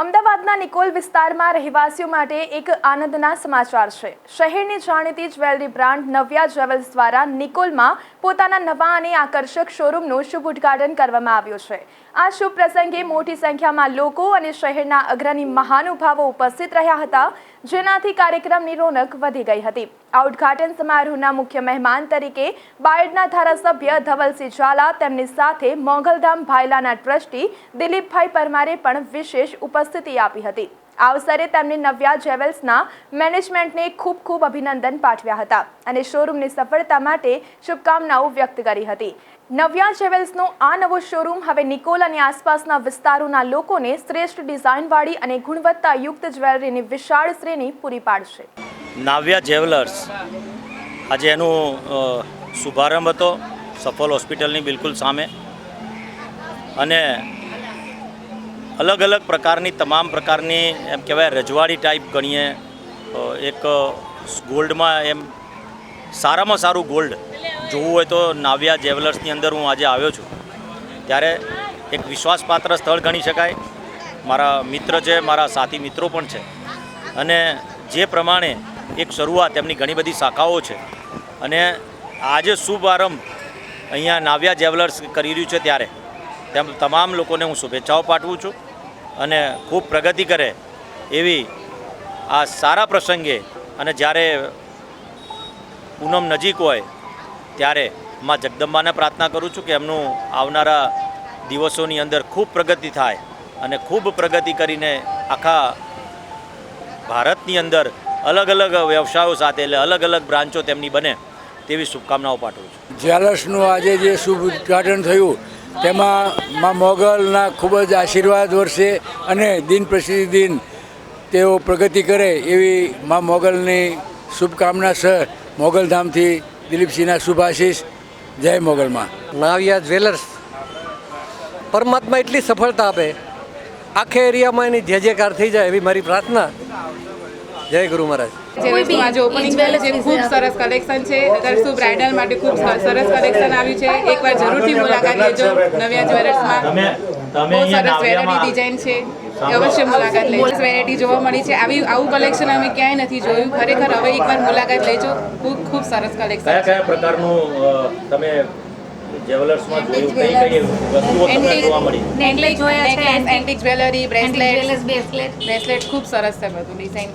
અમદાવાદના નિકોલ વિસ્તારમાં રહેવાસીઓ માટે એક આનંદના સમાચાર છે. શહેરની જાણીતી જ્વેલરી બ્રાન્ડ નવ્યા જ્વેલર્સ દ્વારા નિકોલમાં પોતાના નવા અને આકર્ષક શોરૂમનું શુભ ઉદ્ઘાટન કરવામાં આવ્યું છે. આ શુભ પ્રસંગે મોટી સંખ્યામાં લોકો અને શહેરના અગ્રણી મહાનુભાવો ઉપસ્થિત રહ્યા હતા, જેનાથી કાર્યક્રમની રોનક વધી ગઈ હતી. આ ઉદ્ઘાટન સમારોહના મુખ્ય મહેમાન તરીકે બાયડના ધારાસભ્ય ધવલસિંહ ઝાલા, તેમની સાથે મોગલધામ ભાયલાના ટ્રસ્ટી દિલીપભાઈ પરમારે પણ વિશેષ ઉપસ્થિતિ આપી હતી. આ અવસરે તેમણે નવ્યા જેવેલ્સના મેનેજમેન્ટને ખૂબ ખૂબ અભિનંદન પાઠવ્યા હતા અને શોરૂમની સફળતા માટે શુભકામનાઓ વ્યક્ત કરી હતી. નવ્યા જેવેલ્સનો આ નવો શોરૂમ હવે નિકોલ અને આસપાસના વિસ્તારોના લોકોને શ્રેષ્ઠ ડિઝાઇનવાળી અને ગુણવત્તાયુક્ત જ્વેલરીની વિશાળ શ્રેણી પૂરી પાડશે. નાવ્યા જેવલર્સ, આજે એનું શુભારંભ હતો. સફલ હોસ્પિટલની બિલકુલ સામે. અને અલગ અલગ પ્રકારની, તમામ પ્રકારની, એમ કહેવાય, રજવાડી ટાઈપ ગણીએ. એક ગોલ્ડમાં એમ સારામાં સારું ગોલ્ડ જોવું હોય તો નાવ્યા જ્વેલર્સની અંદર હું આજે આવ્યો છું. ત્યારે એક વિશ્વાસપાત્ર સ્થળ ગણી શકાય. મારા મિત્ર છે, મારા સાથી મિત્રો પણ છે. અને જે પ્રમાણે એક શરૂઆત એમની ઘણી બધી શાખાઓ છે. અને આજે શુભ આરંભ અહીંયા નાવ્યા જ્વેલર્સ કરી રહ્યું છે ત્યારે. તેમ, તમામ લોકોને હું શુભેચ્છાઓ પાઠવું છું. અને ખૂબ પ્રગતિ કરે એવી આ સારા પ્રસંગે અને જ્યારે પૂનમ નજીક હોય ત્યારે માં જગદંબાને પ્રાર્થના કરું છું કે એમનું આવનારા દિવસોની અંદર ખૂબ પ્રગતિ થાય અને ખૂબ પ્રગતિ કરીને આખા ભારતની અંદર અલગ અલગ વ્યવસાયો સાથે એટલે અલગ અલગ બ્રાન્ચો તેમની બને તેવી શુભકામનાઓ પાઠવું છું. જ્વેલર્સનું આજે જે શુભ ઉદઘાટન થયું તેમાં મા મોગલના ખૂબ જ આશીર્વાદ વર્ષે અને દિન પ્રતિદિન તેઓ પ્રગતિ કરે એવી મા મોગલની શુભકામના સર મોગલધામથી દિલીપસિંહના શુભાશીષ. જય મોગલમાં. નાવિયા જ્વેલર્સ, પરમાત્મા એટલી સફળતા આપે. આખે એરિયામાં એની જે જેકાર થઈ જાય એવી મારી પ્રાર્થના. જય ગુરુ મહારાજ. આજે ઓપનિંગ થયું છે ખૂબ સરસ કલેક્શન છે. અત્યારે શું બ્રાઇડલ માટે ખૂબ સરસ કલેક્શન આવ્યું છે એકવાર જરૂરથી મુલાકાત લેજો નવ્યા જ્વેલર્સમાં. તમે તમે બહુ અહીંયા સરસ વેરાયટી ડિઝાઇન છે. અવશ્ય મુલાકાત લેજો. વેરાયટી જોવા મળી છે. આવી આવું કલેક્શન અમે ક્યાંય નથી જોયું. ખરેખર હવે એકવાર મુલાકાત લેજો. ખૂબ ખૂબ સરસ કલેક્શન કયા છે. કયા પ્રકારનું તમે જ્વેલર્સમાં જોયું કઈ કઈ વસ્તુઓ તમને જોવા મળી? નેકલેસ જોયા છે એન્ટિક જ્વેલરી બ્રેસલેટ બ્રેસલેટ ખૂબ સરસ છે બધું ડિઝાઇન